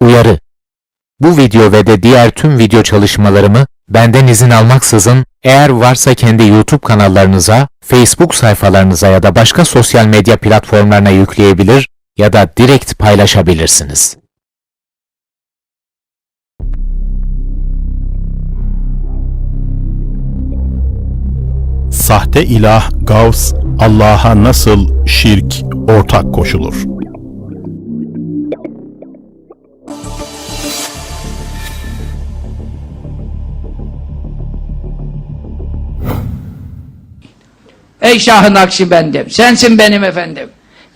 Uyarı Bu video ve de diğer tüm video çalışmalarımı benden izin almaksızın eğer varsa kendi YouTube kanallarınıza, Facebook sayfalarınıza ya da başka sosyal medya platformlarına yükleyebilir ya da direkt paylaşabilirsiniz. Sahte ilah Gavs Allah'a nasıl şirk ortak koşulur? Ey Şah-ı Nakşibendim, sensin benim efendim.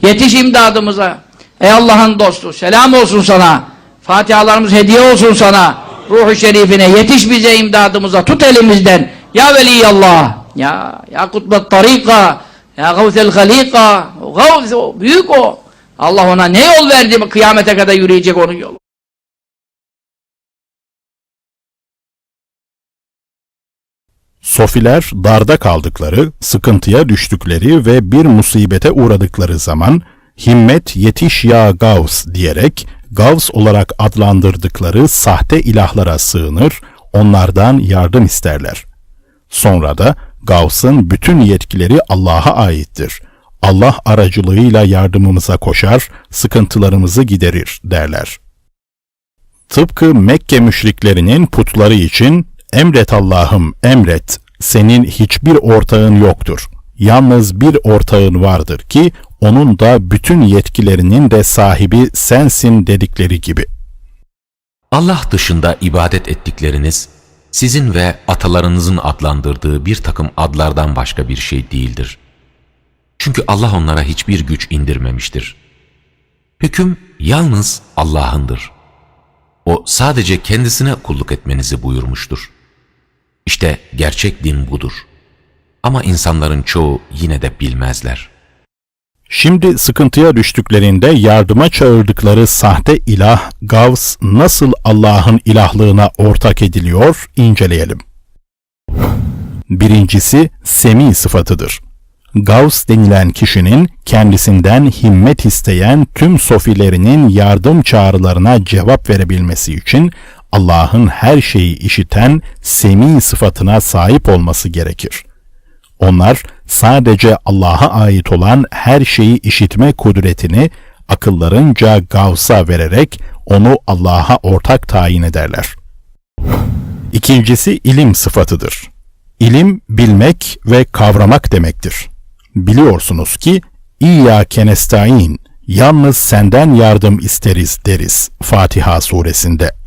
Yetiş imdadımıza. Ey Allah'ın dostu, selam olsun sana. Fatihalarımız hediye olsun sana. Ruhu şerifine yetiş bize imdadımıza. Tut elimizden. Ya Veliyallah. Ya, ya kutbet tarika. Ya gavzel halika. Gavz o, büyük o. Allah ona ne yol verdi kıyamete kadar yürüyecek onun yolu. Sofiler darda kaldıkları, sıkıntıya düştükleri ve bir musibete uğradıkları zaman himmet yetiş ya Gavs diyerek Gavs olarak adlandırdıkları sahte ilahlara sığınır, onlardan yardım isterler. Sonra da Gavs'ın bütün yetkileri Allah'a aittir. Allah aracılığıyla yardımımıza koşar, sıkıntılarımızı giderir derler. Tıpkı Mekke müşriklerinin putları için emret Allah'ım emret, senin hiçbir ortağın yoktur. Yalnız bir ortağın vardır ki onun da bütün yetkilerinin de sahibi sensin dedikleri gibi. Allah dışında ibadet ettikleriniz, sizin ve atalarınızın adlandırdığı bir takım adlardan başka bir şey değildir. Çünkü Allah onlara hiçbir güç indirmemiştir. Hüküm yalnız Allah'ındır. O sadece kendisine kulluk etmenizi buyurmuştur. İşte gerçek din budur. Ama insanların çoğu yine de bilmezler. Şimdi sıkıntıya düştüklerinde yardıma çağırdıkları sahte ilah Gavs nasıl Allah'ın ilahlığına ortak ediliyor inceleyelim. Birincisi semi sıfatıdır. Gavs denilen kişinin kendisinden himmet isteyen tüm sofilerinin yardım çağrılarına cevap verebilmesi için Allah'ın her şeyi işiten semi sıfatına sahip olması gerekir. Onlar sadece Allah'a ait olan her şeyi işitme kudretini akıllarınca Gavs'a vererek onu Allah'a ortak tayin ederler. İkincisi ilim sıfatıdır. İlim bilmek ve kavramak demektir. Biliyorsunuz ki İyyâke nestaîn yalnız senden yardım isteriz deriz Fatiha suresinde.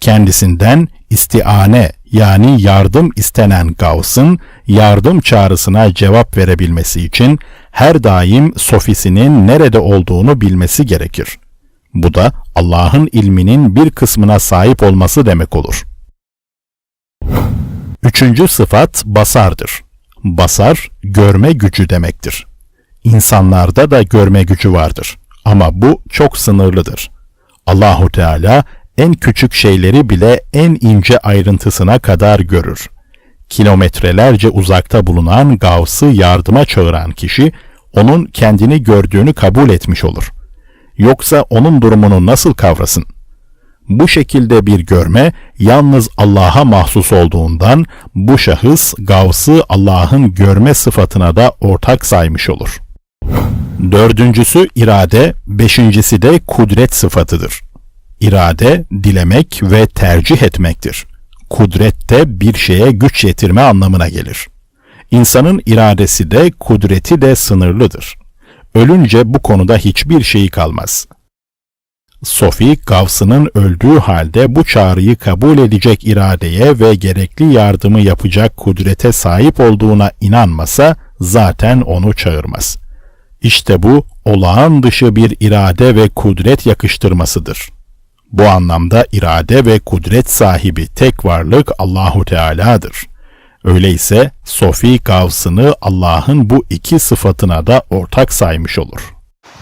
Kendisinden istiane yani yardım istenen Gavs'ın yardım çağrısına cevap verebilmesi için her daim sofisinin nerede olduğunu bilmesi gerekir. Bu da Allah'ın ilminin bir kısmına sahip olması demek olur. Üçüncü sıfat basardır. Basar, görme gücü demektir. İnsanlarda da görme gücü vardır. Ama bu çok sınırlıdır. Allahu Teala en küçük şeyleri bile en ince ayrıntısına kadar görür. Kilometrelerce uzakta bulunan Gavs'ı yardıma çağıran kişi, onun kendini gördüğünü kabul etmiş olur. Yoksa onun durumunu nasıl kavrasın? Bu şekilde bir görme yalnız Allah'a mahsus olduğundan bu şahıs Gavs'ı Allah'ın görme sıfatına da ortak saymış olur. Dördüncüsü irade, beşincisi de kudret sıfatıdır. İrade, dilemek ve tercih etmektir. Kudret de bir şeye güç yetirme anlamına gelir. İnsanın iradesi de kudreti de sınırlıdır. Ölünce bu konuda hiçbir şeyi kalmaz. Sofi, Gavs'ının öldüğü halde bu çağrıyı kabul edecek iradeye ve gerekli yardımı yapacak kudrete sahip olduğuna inanmasa zaten onu çağırmaz. İşte bu olağan dışı bir irade ve kudret yakıştırmasıdır. Bu anlamda irade ve kudret sahibi tek varlık Allahu Teala'dır. Öyleyse Sofi Gavs'ını Allah'ın bu iki sıfatına da ortak saymış olur.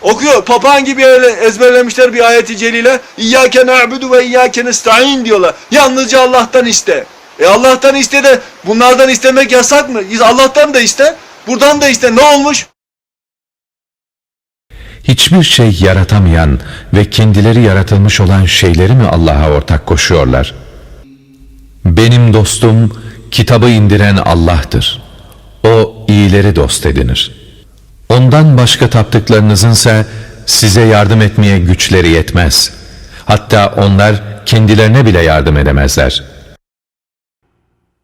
Okuyor. Papağan gibi ezberlemişler bir ayeti celile. İyyâke na'budu ve iyyâke nesta'in diyorlar. Yalnızca Allah'tan iste. E Allah'tan iste de bunlardan istemek yasak mı? Allah'tan da iste. Buradan da iste. Ne olmuş? Hiçbir şey yaratamayan ve kendileri yaratılmış olan şeyleri mi Allah'a ortak koşuyorlar? Benim dostum kitabı indiren Allah'tır. O iyileri dost edinir. Ondan başka taptıklarınızınsa size yardım etmeye güçleri yetmez. Hatta onlar kendilerine bile yardım edemezler.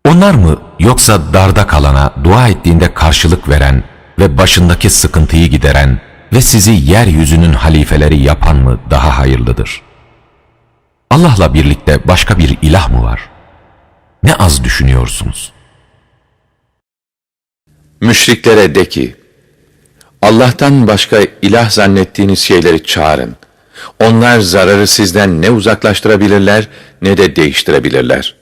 Onlar mı yoksa darda kalana dua ettiğinde karşılık veren ve başındaki sıkıntıyı gideren ve sizi yeryüzünün halifeleri yapan mı daha hayırlıdır? Allah'la birlikte başka bir ilah mı var? Ne az düşünüyorsunuz. Müşriklere de ki, Allah'tan başka ilah zannettiğiniz şeyleri çağırın. Onlar zararı sizden ne uzaklaştırabilirler ne de değiştirebilirler.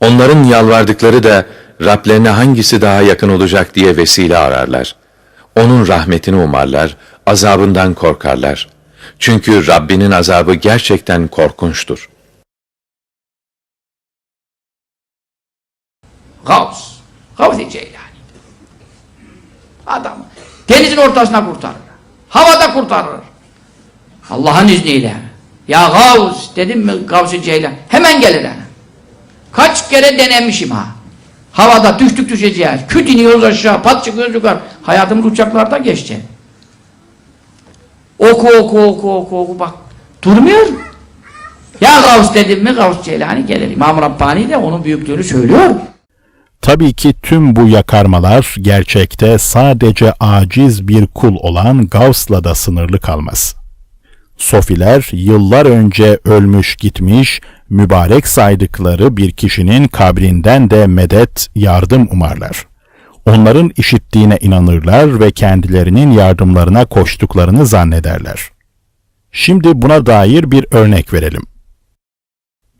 Onların yalvardıkları da Rablerine hangisi daha yakın olacak diye vesile ararlar. Onun rahmetini umarlar, azabından korkarlar. Çünkü Rabbinin azabı gerçekten korkunçtur. Gavs. Gavs-i Ceylani. Adam denizin ortasına kurtarır. Havada kurtarır. Allah'ın izniyle. Ya Gavs dedim mi Gavs-i Ceylan hemen gelir. Kaç kere denemişim ha. Havada düştük düşeceğiz. Küt iniyoruz aşağı, pat çıkıyoruz yukarı. Hayatımız uçaklarda geçti. Oku oku oku oku oku bak. Durmuyor. Ya Gavs dedim mi Gavs Ceylani gelir. İmam Rabbani de onun büyüklüğünü söylüyor. Tabii ki tüm bu yakarmalar gerçekte sadece aciz bir kul olan Gavs'la da sınırlı kalmaz. Sofiler yıllar önce ölmüş gitmiş, mübarek saydıkları bir kişinin kabrinden de medet, yardım umarlar. Onların işittiğine inanırlar ve kendilerinin yardımlarına koştuklarını zannederler. Şimdi buna dair bir örnek verelim.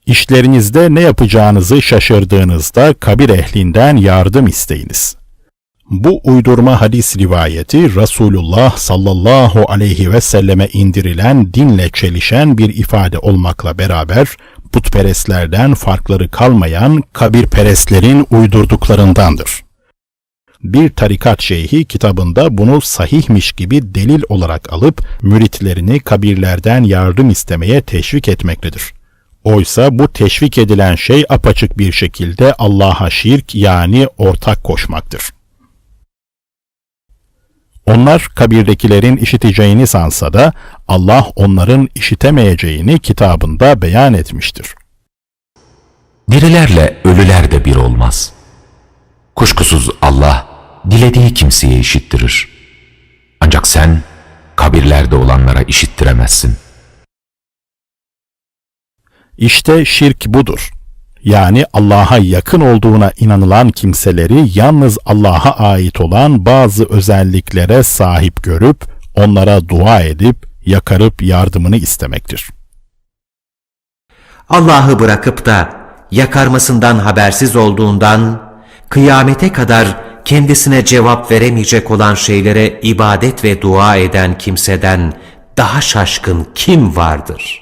İşlerinizde ne yapacağınızı şaşırdığınızda kabir ehlinden yardım isteyiniz. Bu uydurma hadis rivayeti Resulullah sallallahu aleyhi ve selleme indirilen dinle çelişen bir ifade olmakla beraber putperestlerden farkları kalmayan kabirperestlerin uydurduklarındandır. Bir tarikat şeyhi kitabında bunu sahihmiş gibi delil olarak alıp müritlerini kabirlerden yardım istemeye teşvik etmektedir. Oysa bu teşvik edilen şey apaçık bir şekilde Allah'a şirk yani ortak koşmaktır. Onlar kabirdekilerin işiteceğini sansa da Allah onların işitemeyeceğini kitabında beyan etmiştir. Dirilerle ölüler de bir olmaz. Kuşkusuz Allah dilediği kimseye işittirir. Ancak sen kabirlerde olanlara işittiremezsin. İşte şirk budur. Yani Allah'a yakın olduğuna inanılan kimseleri yalnız Allah'a ait olan bazı özelliklere sahip görüp onlara dua edip yakarıp yardımını istemektir. Allah'ı bırakıp da yakarmasından habersiz olduğundan kıyamete kadar kendisine cevap veremeyecek olan şeylere ibadet ve dua eden kimseden daha şaşkın kim vardır?''